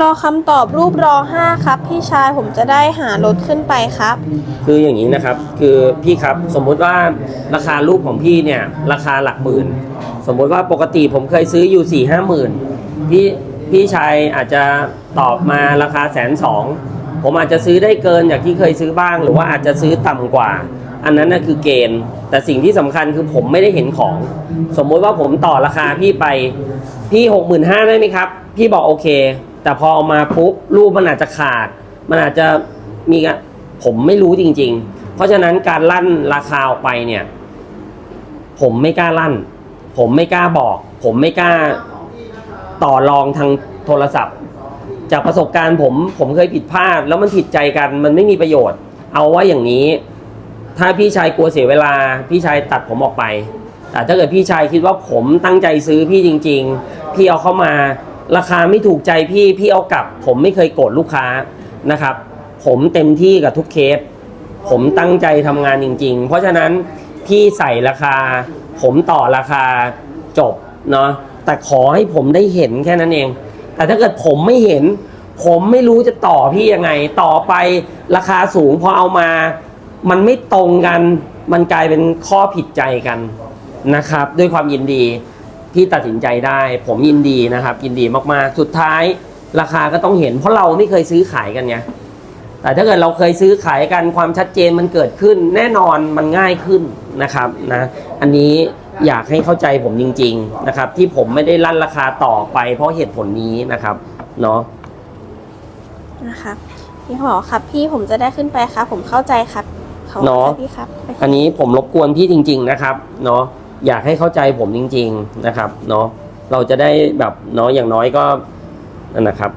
รอคำตอบรูปรอห้าครับ พี่ชายผมจะได้หารถขึ้นไปครับ คืออย่างนี้นะครับ คือพี่ครับสมมุติว่าราคารูปของพี่เนี่ย ราคาหลักหมื่น สมมุติว่าปกติผมเคยซื้ออยู่4ี่ห้าหมื่นพี่พี่ชายอาจจะตอบมาราคาแสนสองผมอาจจะซื้อได้เกินจากที่เคยซื้อบ้าง หรือว่าอาจจะซื้อต่ำกว่า อันนั้นน่ะคือเกณฑ์ แต่สิ่งที่สำคัญคือผมไม่ได้เห็นของ สมมุติว่าผมต่อราคาพี่ไปพี่หกหมื่นห้าได้ไหมครับ พี่บอกโอเค แต่พอเอามาปุ๊บรูปมันอาจจะขาด มันอาจจะมีกะผมไม่รู้จริง ๆ เพราะฉะนั้นการลั่นราคาออกไปเนี่ย ผมไม่กล้าลั่น ผมไม่กล้าบอก ผมไม่กล้าต่อรองทางโทรศัพท์ จากประสบการณ์ผมผมเคยผิดพลาด แล้วมันผิดใจกันมันไม่มีประโยชน์ เอาว่าอย่างนี้ ถ้าพี่ชายกลัวเสียเวลา พี่ชายตัดผมออกไป แต่ถ้าเกิดพี่ชายคิดว่าผมตั้งใจซื้อพี่จริง ๆ พี่เอาเข้ามา ราคาไม่ถูกใจพี่พี่เอากลับ ผมไม่เคยโกรธลูกค้านะครับ ผมเต็มที่กับทุกเคส ผมตั้งใจทำงานจริง ๆ เพราะฉะนั้นพี่ใส่ราคา ผมต่อราคาจบเนาะแต่ขอให้ผมได้เห็นแค่นั้นเอง แต่ถ้าเกิดผมไม่เห็น ผมไม่รู้จะต่อพี่ยังไง ต่อไปราคาสูงพอเอามา มันไม่ตรงกัน มันกลายเป็นข้อผิดใจกันนะครับ ด้วยความยินดี ที่ตัดสินใจได้ ผมยินดีนะครับ ยินดีมากๆ สุดท้ายราคาก็ต้องเห็น เพราะเราไม่เคยซื้อขายกันไงแต่ถ้าเกิดเราเคยซื้อขายกันความชัดเจนมันเกิดขึ้น แน่นอนมันง่ายขึ้นนะครับนะอันนี้อยากให้เข้าใจผมจริง ๆนะครับ ที่ผมไม่ได้ลั่นราคาต่อไป เพราะเหตุผลนี้นะครับเนาะนะครับพี่เขาบอกครับพี่ผมจะได้ขึ้นไปครับผมเข้าใจครับเขาเนาะใจพี่ครับโอเคอันนี้ผมรบกวนพี่จริง ๆ นะครับ เนาะ อยากให้เข้าใจผมจริง ๆนะครับ เนาะเราจะได้แบบเนาะอย่างน้อยก็นั่นนะครับ